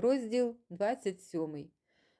Розділ 27.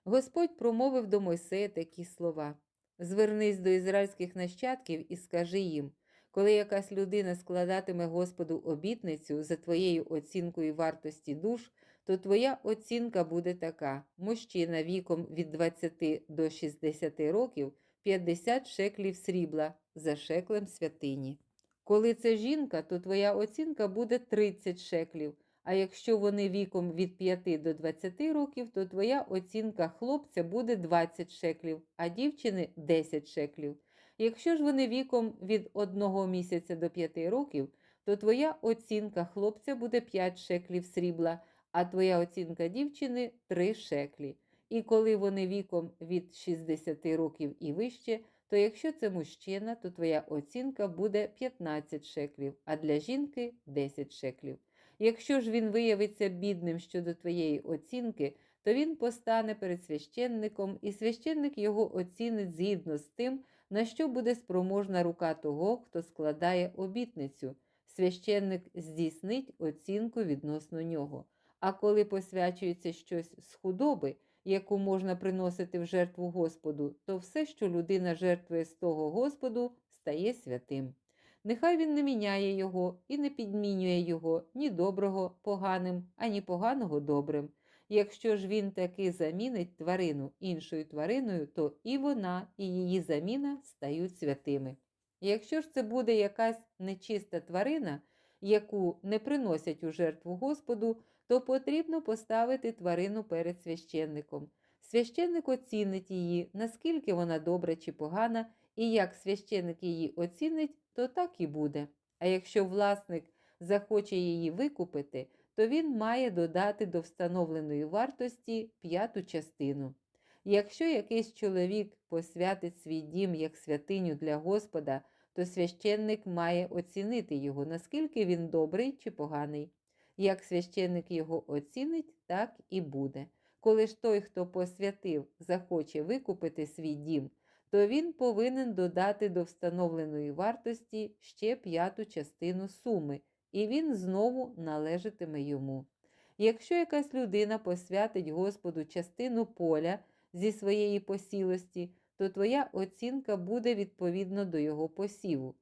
Господь промовив до Мойсея такі слова: Звернись до ізраїльських нащадків і скажи їм, коли якась людина складатиме Господу обітницю за твоєю оцінкою вартості душ, то твоя оцінка буде така: мужчина віком від 20 до 60 років 50 шеклів срібла за шеклем святині. Коли це жінка, то твоя оцінка буде 30 шеклів. А якщо вони віком від 5 до 20 років, то твоя оцінка хлопця буде 20 шеклів, а дівчини 10 шеклів. Якщо ж вони віком від 1 місяця до 5 років, то твоя оцінка хлопця буде 5 шеклів срібла, а твоя оцінка дівчини 3 шеклі. І коли вони віком від 60 років і вище, то якщо це мужчина, то твоя оцінка буде 15 шеклів, а для жінки 10 шеклів. Якщо ж він виявиться бідним щодо твоєї оцінки, то він постане перед священником, і священник його оцінить згідно з тим, на що буде спроможна рука того, хто складає обітницю. Священник здійснить оцінку відносно нього. А коли посвячується щось з худоби, яку можна приносити в жертву Господу, то все, що людина жертвує з того Господу, стає святим. Нехай він не міняє його і не підмінює його ні доброго поганим, ані поганого добрим. Якщо ж він таки замінить тварину іншою твариною, то і вона, і її заміна стають святими. Якщо ж це буде якась нечиста тварина, яку не приносять у жертву Господу, то потрібно поставити тварину перед священником. Священник оцінить її, наскільки вона добра чи погана, і як священник її оцінить, то так і буде. А якщо власник захоче її викупити, то він має додати до встановленої вартості п'яту частину. Якщо якийсь чоловік посвятить свій дім як святиню для Господа, то священник має оцінити його, наскільки він добрий чи поганий. Як священник його оцінить, так і буде. Коли ж той, хто посвятив, захоче викупити свій дім, то він повинен додати до встановленої вартості ще п'яту частину суми, і він знову належатиме йому. Якщо якась людина посвятить Господу частину поля зі своєї посілості, то твоя оцінка буде відповідно до його посіву.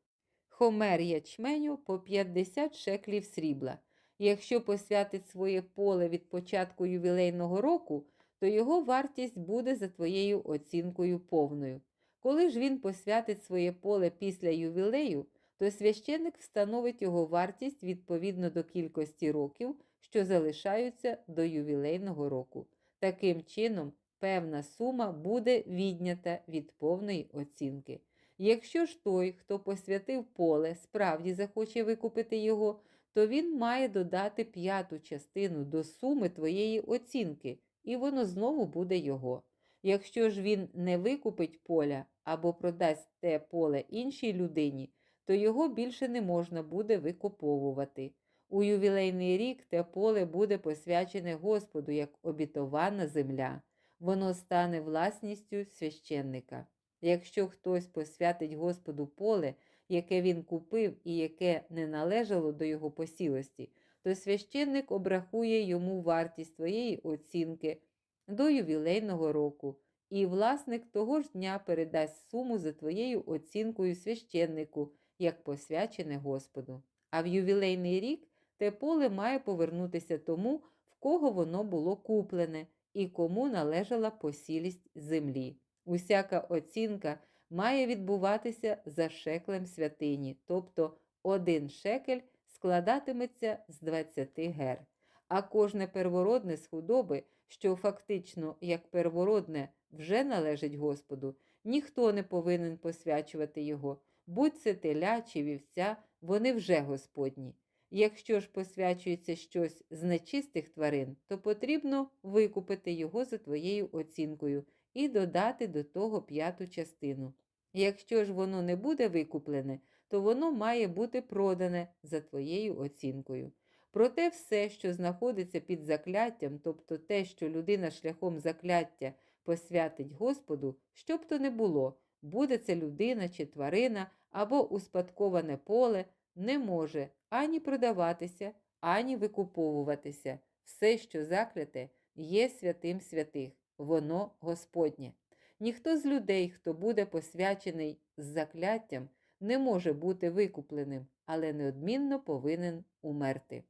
Хомер ячменю по 50 шеклів срібла. Якщо посвятить своє поле від початку ювілейного року, то його вартість буде за твоєю оцінкою повною. Коли ж він посвятить своє поле після ювілею, то священник встановить його вартість відповідно до кількості років, що залишаються до ювілейного року. Таким чином, певна сума буде віднята від повної оцінки. Якщо ж той, хто посвятив поле, справді захоче викупити його, то він має додати п'яту частину до суми твоєї оцінки, і воно знову буде його. Якщо ж він не викупить поля або продасть те поле іншій людині, то його більше не можна буде викуповувати. У ювілейний рік те поле буде посвячене Господу як обітована земля, воно стане власністю священника. Якщо хтось посвятить Господу поле, яке він купив і яке не належало до його посілості, то священник обрахує йому вартість твоєї оцінки до ювілейного року, і власник того ж дня передасть суму за твоєю оцінкою священнику, як посвячене Господу. А в ювілейний рік те поле має повернутися тому, в кого воно було куплене і кому належала посілість землі. Усяка оцінка має відбуватися за шеклем святині, тобто один шекель складатиметься з 20 гер. А кожне первородне з худоби, що фактично як первородне вже належить Господу, ніхто не повинен посвячувати його, будь це теля чи вівця, вони вже Господні. Якщо ж посвячується щось з нечистих тварин, то потрібно викупити його за твоєю оцінкою і додати до того п'яту частину. Якщо ж воно не буде викуплене, то воно має бути продане за твоєю оцінкою. Проте все, що знаходиться під закляттям, тобто те, що людина шляхом закляття посвятить Господу, що б то не було, буде це людина чи тварина або успадковане поле, не може ані продаватися, ані викуповуватися. Все, що закляте, є святим святих, воно Господнє. Ніхто з людей, хто буде посвячений з закляттям, не може бути викупленим, але неодмінно повинен умерти.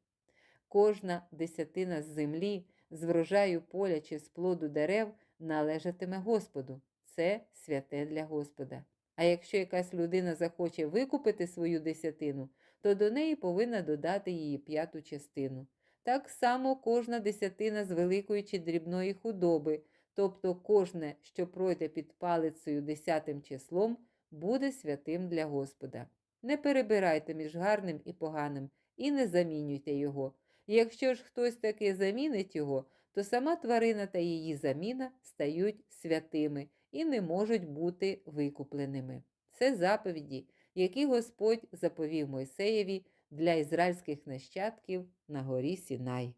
Кожна десятина з землі, з врожаю поля чи з плоду дерев належатиме Господу. Це святе для Господа. А якщо якась людина захоче викупити свою десятину, то до неї повинна додати її п'яту частину. Так само кожна десятина з великої чи дрібної худоби, тобто кожне, що пройде під палицею десятим числом, буде святим для Господа. Не перебирайте між гарним і поганим і не замінюйте його. Якщо ж хтось таки замінить його, то сама тварина та її заміна стають святими і не можуть бути викупленими. Це заповіді, які Господь заповів Мойсеєві для ізраїльських нащадків на горі Сінай.